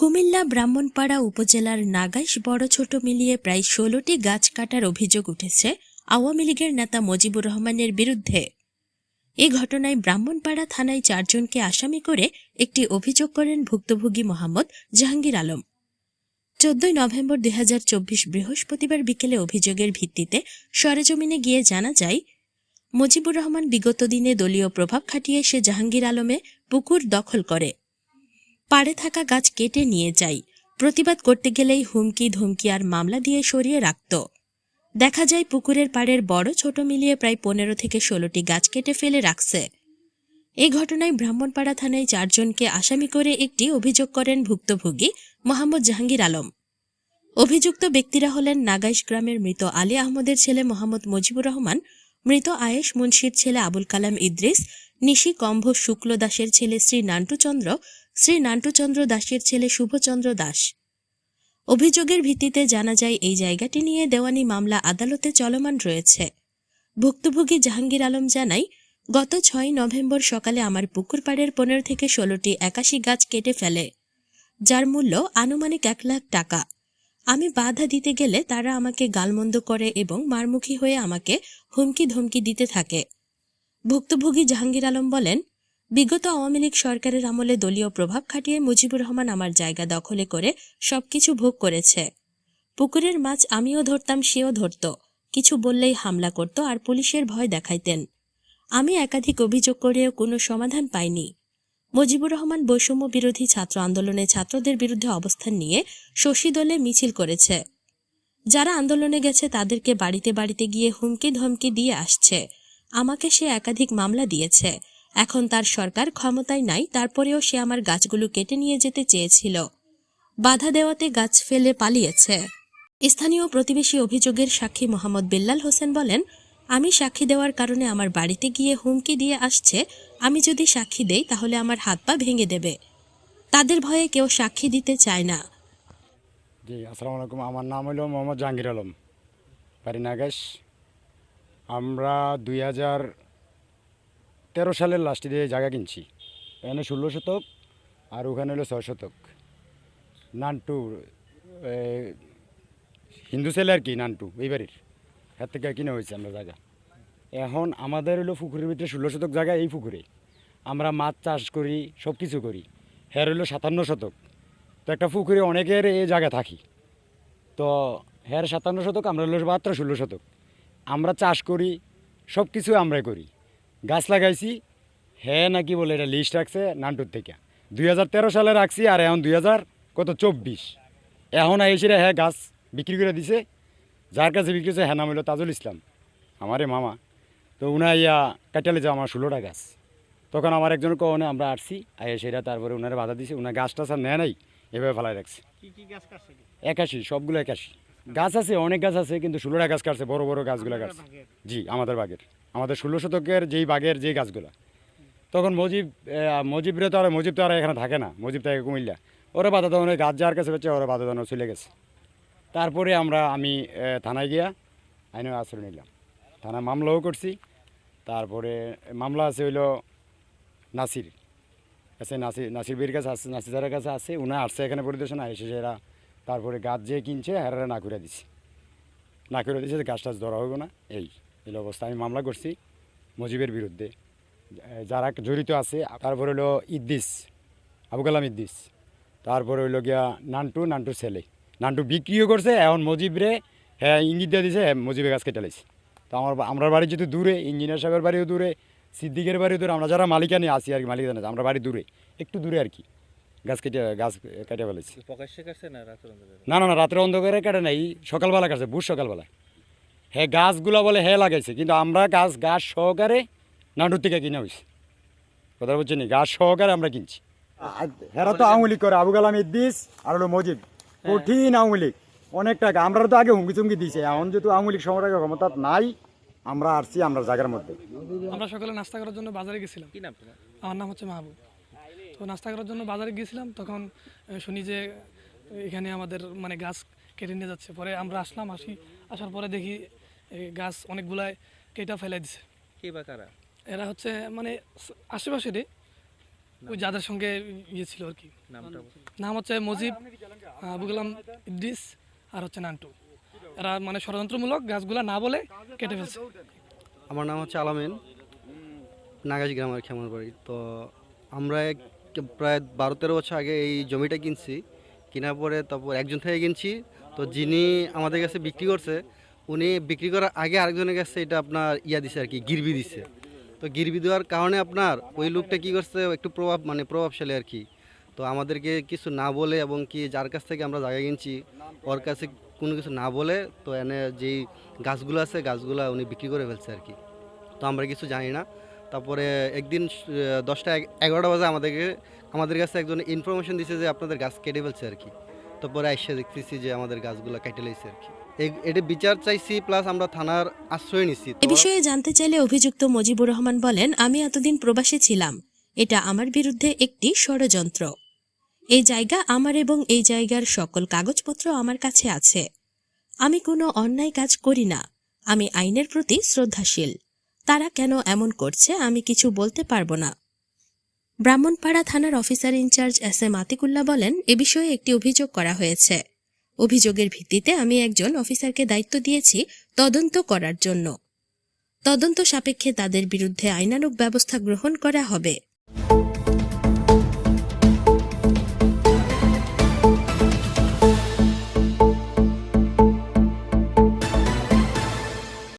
কুমিল্লা ব্রাহ্মণপাড়া উপজেলার নাগাইশ বড় ছোট মিলিয়ে প্রায় ষোলোটি গাছ কাটার অভিযোগ উঠেছে আওয়ামী লীগের নেতা মজিবুর রহমানের বিরুদ্ধে। এ ঘটনায় ব্রাহ্মণপাড়া থানায় চারজনকে আসামি করে একটি অভিযোগ করেন ভুক্তভোগী মোহাম্মদ জাহাঙ্গীর আলম। চোদ্দই নভেম্বর দুই হাজার চব্বিশ বৃহস্পতিবার বিকেলে অভিযোগের ভিত্তিতে সরেজমিনে গিয়ে জানা যায়, মুজিবুর রহমান বিগত দিনে দলীয় প্রভাব খাটিয়ে সে জাহাঙ্গীর আলমে পুকুর দখল করে। পাড়ে থাকা গাছ কেটে নিয়ে যাই। প্রতিবাদ করতে গেলেই হুমকি, ধমকি আর মামলা দিয়ে সরিয়ে রাখত। দেখা যায় পুকুরের পাড়ের বড় ছোট মিলিয়ে প্রায় পনেরো থেকে ষোলোটি গাছ কেটে ফেলে রাখছে। এই ঘটনায় ব্রাহ্মণপাড়া থানায় চারজনকে আসামি করে একটি অভিযোগ করেন ভুক্তভোগী মোহাম্মদ জাহাঙ্গীর আলম। অভিযুক্ত ব্যক্তিরা হলেন নাগাইশ গ্রামের মৃত আলী আহমদের ছেলে মোহাম্মদ মুজিবুর রহমান, মৃত আয়েশ মুন্সির ছেলে আবুল কালাম ইদ্রিস, নিশি কম্ভ শুক্ল দাসের ছেলে শ্রী নান্টুচন্দ্র শ্রী নান্টুচন্দ্র দাসের ছেলে শুভচন্দ্র দাস। অভিযোগের ভিত্তিতে জানা যায়, এই জায়গাটি নিয়ে দেওয়ানি মামলা আদালতে চলমান রয়েছে। ভুক্তভোগী জাহাঙ্গীর আলম জানায়, গত ছয় নভেম্বর সকালে আমার পুকুর পাড়ের পনেরো থেকে ষোলোটি একাশি গাছ কেটে ফেলে। যার মূল্য আনুমানিক এক লাখ টাকা। আমি বাধা দিতে গেলে তারা আমাকে গালমন্দ করে এবং মারমুখী হয়ে আমাকে হুমকি ধমকি দিতে থাকে। ভুক্তভোগী জাহাঙ্গীর আলম বলেন বিগত আওয়ামী লীগ সরকারের আমলে দলীয় প্রভাব খাটিয়ে মুজিবুর রহমান আমার জায়গা দখলে করে সবকিছু ভোগ করেছে। পুকুরের মাছ আমিও ধরতাম, সেও ধরত। কিছু বললেই হামলা করত আর পুলিশের ভয় দেখাইতেন। আমি একাধিক অভিযোগ করেও কোনো সমাধান পাইনি। মুজিবুর রহমান বৈষম্য বিরোধী ছাত্র আন্দোলনে ছাত্রদের বিরুদ্ধে অবস্থান নিয়ে শশী দলে মিছিল করেছে। যারা আন্দোলনে গেছে তাদেরকে বাড়িতে বাড়িতে গিয়ে হুমকি ধমকি দিয়ে আসছে। আমাকে সে একাধিক মামলা দিয়েছে। এখন তার সরকার ক্ষমতায় নাই, তারপরেও সে আমার গাছগুলো কেটে নিয়ে যেতে চেয়েছিল। বাধা দেওয়াতে গাছ ফেলে পালিয়েছে। স্থানীয় প্রতিবেশী অভিযোগের সাক্ষী মোহাম্মদ বিল্লাল হোসেন বলেন, আমি সাক্ষী দেওয়ার কারণে আমার বাড়িতে গিয়ে হুমকি দিয়ে আসছে। আমি যদি সাক্ষী দেই, তাহলে আমার হাত পা ভেঙে দেবে। তাদের ভয়ে কেউ সাক্ষী দিতে চায় না। আমার নাম হলো মোহাম্মদ জাহাঙ্গীর আলম। বাড়ি নাগাস আমরা দুই হাজার তেরো সালের লাস্টে দিয়ে জায়গা কিনছি। এখানে ষোলো শতক আর ওখানে হলো ছয় শতক। নানটু হিন্দু ছেলে আর কি, নানটু, এই বাড়ির। এর থেকে কিনে হয়েছে আমরা জায়গা। এখন আমাদের হলো পুকুরের ভিতরে ষোলো শতক জায়গা এই পুকুরে। আমরা মাছ চাষ করি সব কিছু করি। হ্যার হলো সাতান্ন শতক। তো একটা পুকুরে অনেকের এই জায়গা থাকি। তো হ্যার সাতান্ন শতক, আমরা হলো মাত্র ষোলো শতক। আমরা চাষ করি সব কিছু আমরাই করি। গাছ লাগাইছি হ্যাঁ নাকি বলে এটা লিস্ট রাখছে নান্টুর থেকে। দুই হাজার তেরো সালে রাখছি আর এখন দুই হাজার কত চব্বিশ। এখন এসে হ্যাঁ গাছ বিক্রি করে দিছে। যার কাছে বিক্রি হচ্ছে হ্যাঁ নাম হলো তাজুল ইসলাম আমারে মামা। তো উনা ইয়া কাটালে যাও আমার ষোলোটা গাছ। তখন আমার একজন কনে আমরা আসছি আইয়া তারপরে উনারে বাধা দিছে। উনার গাছ টাছ আর নেয় নাই এভাবে ফেলাই রাখছে। একাশি সবগুলো একাশি। গাছ আছে অনেক গাছ আছে কিন্তু ষোলোটা গাছ কাটছে বড় বড় গাছগুলো কাটছে। জি আমাদের বাগের আমাদের ষোলো শতকের যেই বাগের যেই গাছগুলো। তখন মজিব মজিবরে তো আর মজিব তো আর এখানে থাকে না মজিব থাকে কুমিল্লা। ওরা বাধা দেওয়ানো গাছ যার কাছে হচ্ছে ওরা বাধা দেওয়ানো চলে গেছে। তারপরে আমরা আমি থানায় গিয়া আইনের আশ্রয় নিলাম। থানায় মামলাও করছি। তারপরে মামলা আছে হইল নাসির। আছে নাসির নাসির বীর কাছে আছে নাসিদারের কাছে আছে উনি আসছে এখানে পরিদর্শন এসে এরা তারপরে গাছ যে কিনছে হেরা না করে দিছে। না করে দিছে গাছ টাছ ধরা হইব না। এই এই অবস্থা। আমি মামলা করছি মজিবের বিরুদ্ধে। যারা জড়িত আছে, তারপরে হলো ইদ্দিস আবু কালাম ইদ্দিস তারপরে হইল গিয়া নান্টু, নান্টুর ছেলে। নান্টু বিক্রিও করছে, এখন মজিবরে হ্যাঁ ইঙ্গিত দিয়ে দিছে হ্যাঁ মজিবের গাছ কেটে লাইছে। তো আমার, আমরা বাড়ি যেহেতু দূরে, ইঞ্জিনিয়ার সাহেবের বাড়িও দূরে, সিদ্দিকের বাড়িও দূরে, আমরা যারা মালিকানি আছি আর কি, মালিকানি আমরা বাড়ি দূরে, একটু দূরে আর কি। গাছ কেটে গাছ কেটে ফেলেছি। না না না না রাত্রে অন্ধকারে কাটে নাই সকালবেলা কাটছে বুঝ সকালবেলা হ্যাঁ গাছগুলো বলে হ্যাঁ লাগাইছে কিন্তু আমরা গাছ গাছ সহকারে নাটুর থেকে কিনে হয়েছে কথা বলছি নি? গাছ সহকারে আমরা কিনছি। হেরা তো আওয়ামী লীগ করে আবু কালাম ইদ্দিস আর হলো মজিদ। কঠিন আওয়ামী লীগ। অনেক টাকা আমরা তো আগে হুমকি চুমকি দিয়েছে এখন যেহেতু আওয়ামী লীগ সময় ক্ষমতা নাই আমরা আসছি আমরা জায়গার মধ্যে। আমরা সকালে নাস্তা করার জন্য বাজারে গেছিলাম। কি নাম আমার নাম হচ্ছে মাহবুব। তো নাস্তা করার জন্য বাজারে গিয়েছিলাম তখন শুনি যে এখানে আমাদের মানে গাছ কেটে নিয়ে যাচ্ছে। পরে আমরা আসলাম আসি আসার পরে দেখি গাছ অনেকগুলাই কেটে ফেলে দিছে। কে বা কারা? এরা হচ্ছে মানে আশেপাশেরই ওই যাদের সঙ্গে ইয়ে ছিল আর কি। নাম হচ্ছে মজিব আবু কালাম ইদ্রিস আর হচ্ছে নান্টু। এরা মানে ষড়যন্ত্রমূলক গাছগুলা না বলে কেটে ফেলছে। আমার নাম হচ্ছে আলামিন। নাগাজ গ্রামের খেমার বাড়ি তো আমরা এক- প্রায় বারো তেরো বছর আগে এই জমিটা কিনছি। কেনার পরে তারপর একজন থেকে কিনছি। তো যিনি আমাদের কাছে বিক্রি করছে, উনি বিক্রি করার আগে আরেকজনের কাছে এটা আপনার ইয়া দিছে আর কি, গিরবি দিছে। তো গিরবি দেওয়ার কারণে আপনার ওই লোকটা কি করছে, একটু প্রভাব মানে প্রভাবশালী আর কি। তো আমাদেরকে কিছু না বলে এবং কি যার কাছ থেকে আমরা জায়গা কিনছি, ওর কাছে কোনো কিছু না বলে তো এনে যেই গাছগুলো আছে, গাছগুলো উনি বিক্রি করে ফেলছে আর কি। তো আমরা কিছু জানি না। তারপরে একদিন দশটা এগারোটা বাজে আমাদেরকে, আমাদের কাছে একজন ইনফরমেশন দিছে যে আপনাদের গাছ কেটে ফেলছে আর কি। তারপরে এসে দেখতেছি যে আমাদের গাছগুলো কেটে লেগেছে আর কি। এটা বিচার চাইছি প্লাস আমরা থানার আশ্রয় নিচ্ছি এ বিষয়ে জানতে চাইলে অভিযুক্ত মুজিবুর রহমান বলেন, আমি এতদিন প্রবাসে ছিলাম। এটা আমার বিরুদ্ধে একটি ষড়যন্ত্র। এই জায়গা আমার এবং এই জায়গার সকল কাগজপত্র আমার কাছে আছে। আমি কোনো অন্যায় কাজ করি না। আমি আইনের প্রতি শ্রদ্ধাশীল। তারা কেন এমন করছে আমি কিছু বলতে পারব না। ব্রাহ্মণপাড়া থানার officer incharge S M Atikullah বলেন, এ বিষয়ে একটি অভিযোগ করা হয়েছে। অভিযোগের ভিত্তিতে আমি একজন অফিসারকে দায়িত্ব দিয়েছি তদন্ত করার জন্য। তদন্ত সাপেক্ষে তাদের বিরুদ্ধে আইনানুগ ব্যবস্থা গ্রহণ করা হবে।